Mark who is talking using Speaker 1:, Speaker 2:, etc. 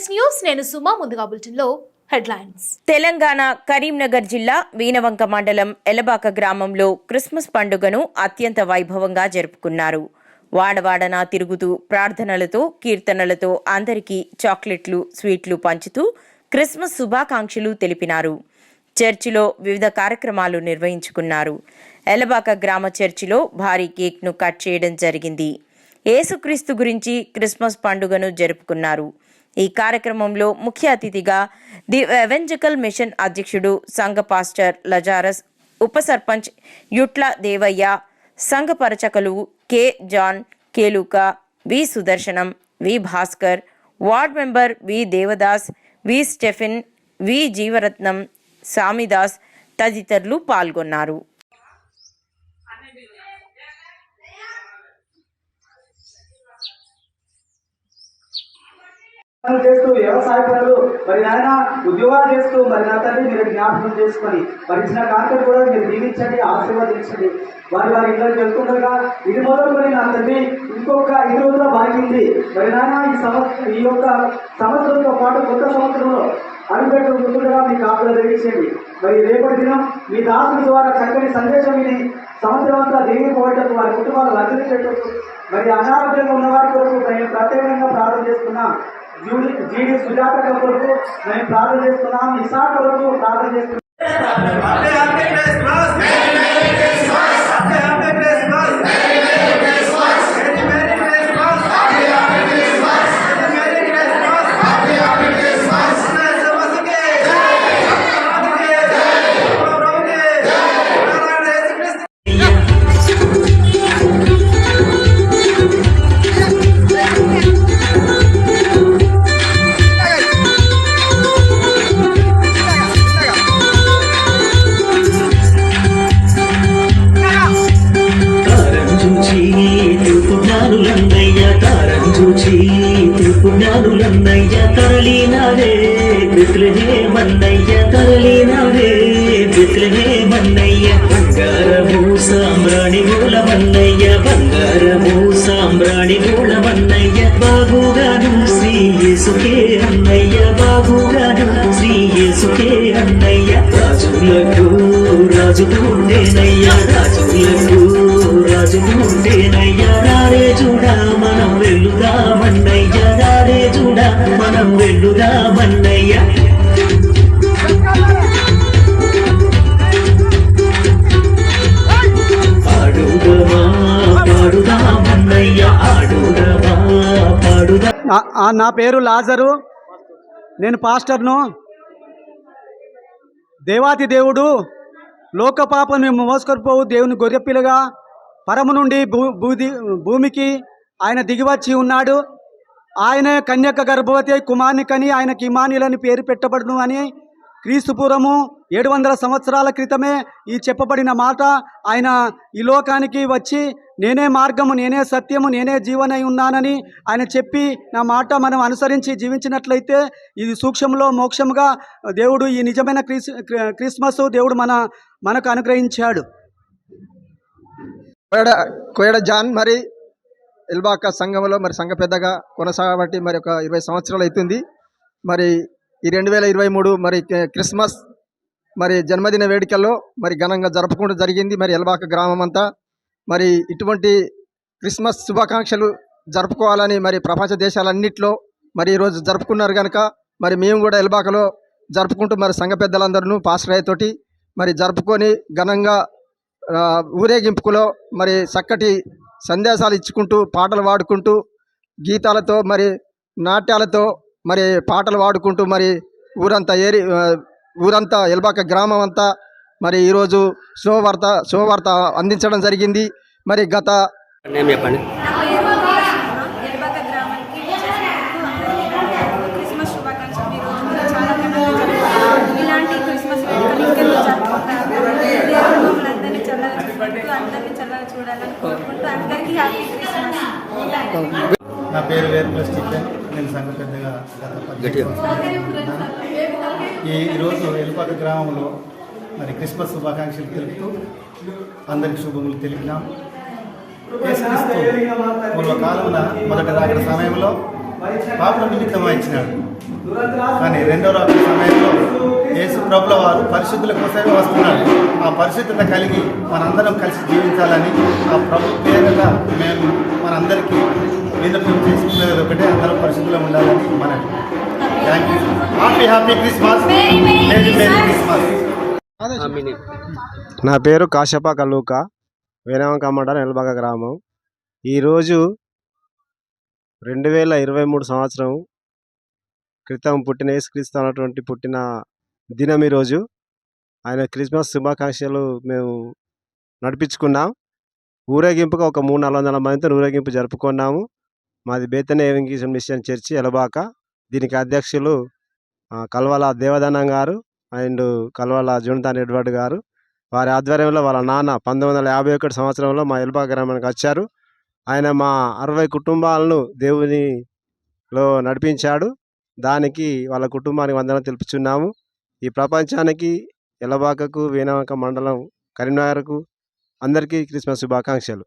Speaker 1: Yes news నేను సుమా ముందుగా బులెటిన్లో హెడ్లైన్స్.
Speaker 2: తెలంగాణ కరీంనగర్ జిల్లా వీనవంక మండలం ఎలబాక గ్రామంలో క్రిస్మస్ పండుగను అత్యంత వైభవంగా జరుపుకున్నారు. వాడవాడన తిరుగుతూ ప్రార్థనలతో కీర్తనలతో అందరికీ చాక్లెట్లు స్వీట్లు పంచుతూ క్రిస్మస్ శుభాకాంక్షలు తెలిపినారు. చర్చిలో వివిధ కార్యక్రమాలు నిర్వహించుకున్నారు. ఎలబాక గ్రామ చర్చిలో భారీ కేక్ను కట్ చేయడం జరిగింది. ఏసుక్రీస్తు గురించి క్రిస్మస్ పండుగను జరుపుకున్నారు. ఈ కార్యక్రమంలో ముఖ్య అతిథిగా ది ఎవెంజికల్ మిషన్ అధ్యక్షుడు సంఘ పాస్టర్ లజారస్ ఉప సర్పంచ్ యుట్ల దేవయ్య సంఘ పరచకలు K John కేలుక V Sudarshanam V Bhaskar ward member V Devadas V Stephen V Jeevaratnam Samidas తదితరులు పాల్గొన్నారు.
Speaker 3: పనులు చేస్తూ వ్యవసాయ పనులు మరి నాయన ఉద్యోగాలు చేస్తూ మరి నా తల్లి మీరు జ్ఞాపకం చేసుకొని మరి ఇచ్చిన కార్యక్రమం కూడా మీరు దీవించండి ఆశీర్వదించండి. వారి వారి ఇళ్ళకి వెళ్తుండగా ఇది మొదలుకొని నా తల్లి ఇంకొక ఐదు రోజుల బాగింది మరి నాయన ఈ సంవత్సరం ఈ యొక్క సంవత్సరంతో పాటు కొత్త సంవత్సరంలో అడుగుపెట్టు ముందుగా మీ కాపులు తెలియచేయండి. మరి రేపటి దినం మీ దాసుల ద్వారా చక్కని సందేశం విని సంవత్సరం అంతా దేవి పోవటకు వారి కుటుంబాలు రక్షించేటట్టు మరి అనారోగ్యంగా ఉన్న వారి కొరకు మేము ప్రత్యేకంగా ప్రార్థన చేస్తున్నాం జూడి జీడి సుజాత కొరకు మేము ప్రార్థన చేస్తున్నాం ఇసా కొరకు ప్రార్థన చేస్తున్నాం
Speaker 4: త్రిపుణానులన్నయ్య తరలినాడే బిత్లహే మన్నయ్య తరలినాడే బిత్లహే మన్నయ్య బంగారము సామ్రాణి మూల మన్నయ్య బంగారము సామ్రాణి మూల మన్నయ్య. బాగుగాను శ్రీ యేసుకే
Speaker 3: నా- పేరు లాజరు. నేను పాస్టర్ను. దేవాతి దేవుడు లోక పాపను మేము మోసుకొనిపోవు దేవుని గొర్రెపిల్లగా. పరము నుండి భూ భూది భూమికి ఆయన దిగివచ్చి ఉన్నాడు. ఆయన కన్యక గర్భవతి కుమార్ని కని ఆయనకి ఇమానిలని పేరు పెట్టబడును అని క్రీస్తుపూర్వము ఏడు వందల సంవత్సరాల క్రితమే ఈ చెప్పబడిన మాట. ఆయన ఈ లోకానికి వచ్చి నేనే మార్గము నేనే సత్యము నేనే జీవనై ఉన్నానని ఆయన చెప్పి నా మాట మనం అనుసరించి జీవించినట్లయితే ఇది సూక్ష్మంలో మోక్షముగా దేవుడు ఈ నిజమైన క్రీస్ క్రిస్మస్ దేవుడు మన మనకు అనుగ్రహించాడు.
Speaker 5: కోయడ కోయడ జాన్ మరి ఎల్బాక సంఘంలో మరి సంఘ పెద్దగా కొనసాగబట్టి మరి ఒక ఇరవై సంవత్సరాలు అవుతుంది మరి ఈ రెండు వేల ఇరవై మూడు మరి క్రిస్మస్ మరి జన్మదిన వేడుకల్లో మరి ఘనంగా జరుపుకుంటూ జరిగింది మరి ఎల్బాక గ్రామం అంతా మరి ఇటువంటి క్రిస్మస్ శుభాకాంక్షలు జరుపుకోవాలని మరి ప్రపంచ దేశాలన్నింటిలో మరి ఈరోజు జరుపుకున్నారు కనుక మరి మేము కూడా ఎల్బాకలో జరుపుకుంటూ మరి సంఘ పెద్దలందరూ పాస్టర్ తోటి మరి జరుపుకొని ఘనంగా ఊరేగింపులో మరి చక్కటి సందేశాలు ఇచ్చుకుంటూ పాటలు పాడుకుంటూ గీతాలతో మరి నాట్యాలతో మరి పాటలు పాడుకుంటూ మరి ఊరంతా ఏరి ఊరంతా ఎల్బాక గ్రామం అంతా మరి ఈరోజు శుభవార్త శుభవార్త అందించడం జరిగింది. మరి గత
Speaker 6: చెప్పండి.
Speaker 7: నా పేరు వేరుకుల స్టీఫెన్. నేను సంఘ పెద్దగా. ఈ ఈరోజు ఎలుపాక గ్రామంలో మరి క్రిస్మస్ శుభాకాంక్షలు తెలుపుతూ అందరికి శుభములు తెలిపినాం. యేసుక్రీస్తు పూర్వకాలమున మొదట రాకడ సమయంలో పాపల నిమిత్తం ఇచ్చినాడు కానీ రెండో రాత్రి సమయంలో యేసు ప్రభుల వారు పరిశుద్ధుల కోసమే వస్తున్నారు. ఆ పరిశుద్ధత కలిగి మనందరం కలిసి జీవించాలని ఆ ప్రభు పేరుగా మేము మనందరికీ విన్నపం చేసుకునేది ఒకటే అందరం పరిశుద్ధులు ఉండాలని మనకి thank you happy happy Christmas merry merry Christmas
Speaker 6: నా పేరు కాశప్ప కల్లూక. వేనవంక మండలం ఎల్బాగ గ్రామం. ఈరోజు రెండు వేల ఇరవై మూడు సంవత్సరం క్రితం పుట్టిన యేసుక్రీస్తు అన్నటువంటి పుట్టిన దినం ఈరోజు ఆయన క్రిస్మస్ శుభాకాంక్షలు మేము నడిపించుకున్నాం. ఊరేగింపుగా ఒక మూడు నాలుగు వందల మందితో ఊరేగింపు జరుపుకున్నాము. మాది బేతనే ఏవింగేషన్ మిషన్ చర్చి ఎలబాక. దీనికి అధ్యక్షులు కల్వల దేవదానం గారు అండ్ కల్వల జోనతాన్ ఎడ్వర్డ్ గారు. వారి ఆధ్వర్యంలో వాళ్ళ నాన్న పంతొమ్మిది వందల యాభై ఒకటి సంవత్సరంలో మా ఎల్బా గ్రామానికి వచ్చారు. ఆయన మా అరవై కుటుంబాలను దేవునిలో నడిపించాడు. దానికి వాళ్ళ కుటుంబానికి వందనం తెలుపుచున్నాము. ఈ ప్రపంచానికి ఎలబాకకు వీణవాక మండలం కరీంనగర్కు అందరికీ క్రిస్మస్ శుభాకాంక్షలు.